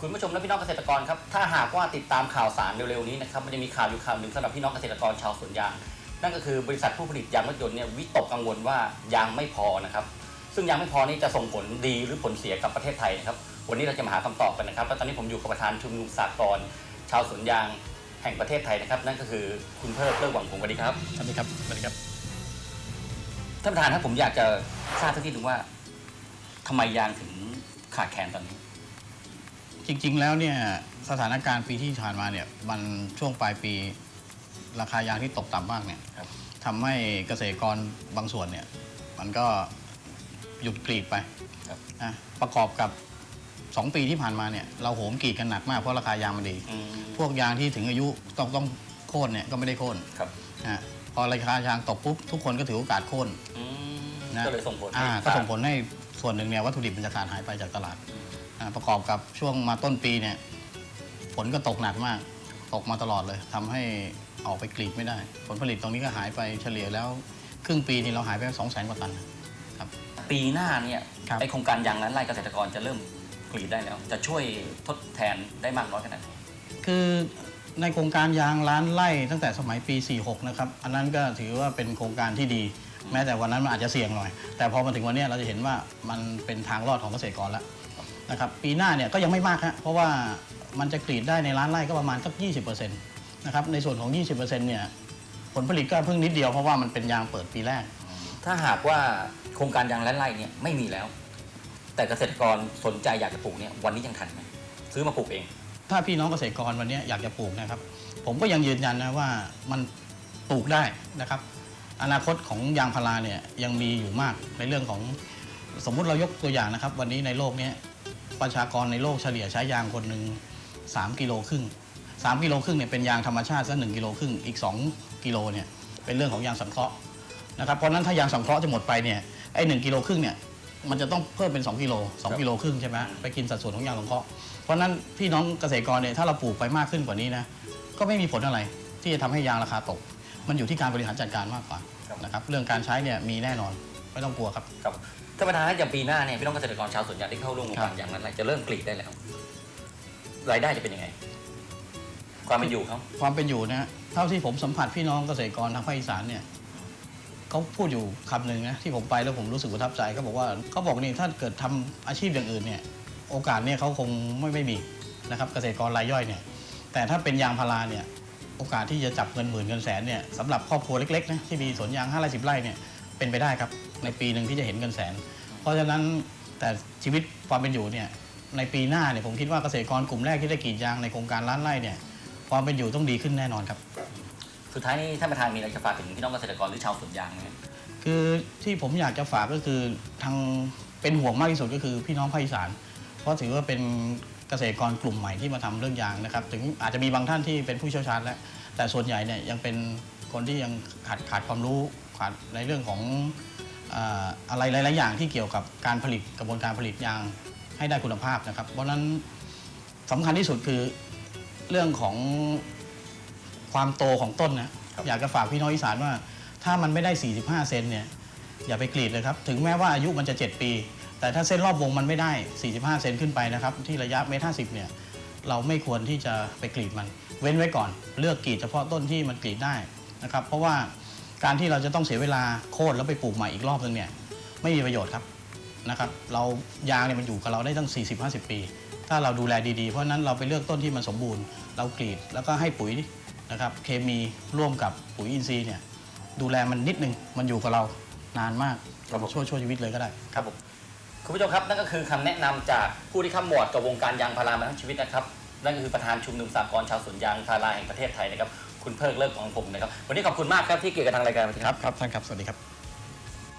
คุณผู้ชมและพี่น้องเกษตรกรครับถ้าหากว่าติดตามข่าวสารเร็วๆนี้นะครับมันจะมีข่าวอยู่ข่าวหนึ่งสำหรับพี่น้องเกษตรกรชาวสวนยาง นั่นก็คือบริษัทผู้ผลิตยางรถยนต์เนี่ยวิตกกังวลว่ายางไม่พอนะครับซึ่งยางไม่พอนี่จะส่งผลดีหรือผลเสียกับประเทศไทยนะครับวันนี้เราจะมาหาคำตอบกันนะครับแล้วตอนนี้ผมอยู่กับประธานชุมนุมสากลชาวสวนยางแห่งประเทศไทยนะครับ นั่นก็คือคุณเพิ่มเลิกหวังผงสวัสดีครับสวัสดีครับสวัสดีครับท่านประธานครับผมอยากจะทราบสักทีหนึ่งว่าทำไมยางถึงขาดแคลนตอนนี้ จริง ๆ แล้วเนี่ยสถานการณ์ปีที่ผ่านมาเนี่ยมันช่วงปลายปีราคายางที่ตกต่ำมากเนี่ยครับ ทำให้เกษตรกรบางส่วนเนี่ย มันก็หยุดกรีดไปครับ นะประกอบกับ 2 ปีที่ผ่านมาเนี่ย เราโหมกรีดกันหนักมากเพราะราคายางมันดี อืมพวกยางที่ถึงอายุต้องต้องโค่นเนี่ยก็ไม่ได้โค่นครับนะพอราคายางตกปุ๊บทุกคนก็ถือโอกาสโค่น อืมนะ ก็เลยส่งผลให้อ่าก็ขาดส่งผลให้ส่วนหนึ่งเนี่ยวัตถุดิบมันจะขาดหายไปจากตลาดอ่า ประกอบกับช่วงมาต้นปีเนี่ยฝนก็ตกหนักมาก ตกมาตลอดเลยทำให้ออกไปกรีดไม่ได้ ผลผลิตตรงนี้ก็หายไปเฉลี่ยแล้ว ครึ่งปีนี่เราหายไปสองแสนกว่าตันครับปีหน้าเนี่ยครับไอโครงการยางนั้นไร่เกษตรกรจะเริ่มกรีดได้แล้ว จะช่วยทดแทนได้มากน้อยขนาดไหนคือในโครงการยางล้านไร่ตั้งแต่สมัยปี 46 นะครับ อันนั้นก็ถือว่าเป็นโครงการที่ดี แม้แต่วันนั้นมันอาจจะเสี่ยงหน่อย แต่พอมาถึงวันเนี้ยเราจะเห็นว่ามันเป็นทางรอดของเกษตรกรแล้ว นะครับปีหน้าเนี่ยก็ยังไม่มากฮะเพราะว่ามันจะกรีดได้ในล้านไร่ก็ประมาณสัก 20%นะครับในส่วนของ 20%เนี่ยผลผลิตก็เพิ่งนิดเดียวเพราะว่ามันเป็นยางเปิดปีแรก ถ้าหากว่าโครงการยางล้านไร่เนี่ยไม่มีแล้ว แต่เกษตรกรสนใจอยากจะปลูกเนี่ยวันนี้ยังทันไหมซื้อมาปลูกเอง ถ้าพี่น้องเกษตรกรวันนี้อยากจะปลูกนะครับ ผมก็ยังยืนยันนะว่ามันปลูกได้นะครับ อนาคตของยางพาราเนี่ยยังมีอยู่มากในเรื่องของสมมุติเรายกตัวอย่างนะครับ วันนี้ในโลกเนี้ย ประชากรในโลกเฉลี่ยใช้ยางคนหนึ่ง3กิโลครึ่ง3กิโลครึ่งเนี่ยเป็นยางธรรมชาติซะ1กิโลครึ่งอีก 2กิโลเนี่ยเป็นเรื่องของยางสังเคราะห์นะครับเพราะฉะนั้นถ้ายางสังเคราะห์จะหมดไปเนี่ยไอ้หกิโลครึ่งเนี่ยมันจะต้องเพิ่มเป็น 2กิโล2กิโลครึ่งใช่ไหมไปกินสัดส่วนของยางสังเคราะห์เพราะฉะนั้นพี่น้องเกษตรกรเนี่ยถ้าเราปลูกไปมากขึ้นกว่านี้นะก็ไม่มีผลอะไรที่จะทำให้ยางราคาตก มันอยู่ที่การบริหารจัดการมากกว่าครับนะครับเรื่องการใช้เนี่ยมีแน่นอนไม่ต้องกลัวครับครับ ท่านประธานครับอย่างปีหน้าเนี่ยพี่น้องเกษตรกรชาวสวนยางที่เข้าร่วมโครงการครับยางล้านไร่จะเริ่มกรีดได้แล้ว รายได้จะเป็นยังไง ความเป็นอยู่เขาความเป็นอยู่นะเท่าที่ผมสัมผัสพี่น้องเกษตรกรทางภาคอีสานเนี่ยเขาพูดอยู่คำหนึ่งนะที่ผมไปแล้วผมรู้สึกประทับใจเขาบอกว่าเขาบอกนี่ถ้าเกิดทำอาชีพอย่างอื่นเนี่ย โอกาสเนี่ยเขาคงไม่ไม่มีนะครับ เกษตรกรรายย่อยเนี่ย แต่ถ้าเป็นยางพาราเนี่ย โอกาสที่จะจับเงินหมื่นเงินแสนเนี่ยสำหรับครอบครัวเล็กๆนะที่มีสวนยาง5ไร่10ไร่เนี่ย เป็นไปได้ครับ ในปีหนึ่งที่จะเห็นเงินแสน เพราะฉะนั้นแต่ชีวิตความเป็นอยู่เนี่ยในปีหน้าเนี่ยผมคิดว่าเกษตรกรกลุ่มแรกที่ได้กรีดยางในโครงการล้านไร่เนี่ยความเป็นอยู่ต้องดีขึ้นแน่นอนครับ สุดท้ายนี้ท่านประธานมีอะไรจะฝากถึงพี่น้องเกษตรกรหรือชาวสวนยางไหมครับคือที่ผมอยากจะฝากก็คือทางเป็นห่วงมากที่สุดก็คือพี่น้องภาคอีสาน เพราะถือว่าเป็นเกษตรกรกลุ่มใหม่ที่มาทำเรื่องยางนะครับ ถึงอาจจะมีบางท่านที่เป็นผู้เชี่ยวชาญแล้วแต่ส่วนใหญ่เนี่ยยังเป็น คนที่ยังขาดขาดความรู้ขาดในเรื่องของอ่าอะไรหลาย ๆ อย่างที่เกี่ยวกับการผลิตกระบวนการผลิตยางให้ได้คุณภาพนะครับ เพราะฉะนั้นสำคัญที่สุดคือเรื่องของความโตของต้นนะอยากจะฝากพี่น้องอีสานว่า ถ้ามันไม่ได้ 45 เซนเนี่ยอย่าไปกรีดเลยครับ ถึงแม้ว่าอายุมันจะ 7 ปี แต่ถ้าเส้นรอบวงมันไม่ได้ 45 เซนขึ้นไปนะครับ ที่ระยะเมตรห้าสิบเนี่ยเราไม่ควรที่จะไปกรีดมัน เว้นไว้ก่อน เลือกกรีดเฉพาะต้นที่มันกรีดได้ นะครับ เพราะว่าการที่เราจะต้องเสียเวลาโค่นแล้วไปปลูกใหม่อีกรอบนึงเนี่ยไม่มีประโยชน์ครับนะครับ เรายางเนี่ยมันอยู่กับเราได้ตั้ง 40-50 ปี ถ้าเราดูแลดีๆ เพราะฉะนั้นเราไปเลือกต้นที่มันสมบูรณ์ เรากรีดแล้วก็ให้ปุ๋ยนะครับเคมีร่วมกับปุ๋ยอินทรีย์เนี่ยดูแลมันนิดนึงมันอยู่กับเรานานมากครับผม ช่วยช่วยชีวิตเลยก็ได้ ครับผมคุณผู้ชมครับนั่นก็คือคำแนะนำจากผู้ที่ข้ามวอดกับวงการยางพารามาทั้งชีวิตนะครับนั่นก็คือประธานชุมนุมสากลชาวสวนยางพาราแห่งประเทศไทยนะครับ คุณเพิกเลิกของผมนะครับ วันนี้ขอบคุณมากครับที่เกี่ยวกับทางรายการครับครับท่านครับสวัสดีครับ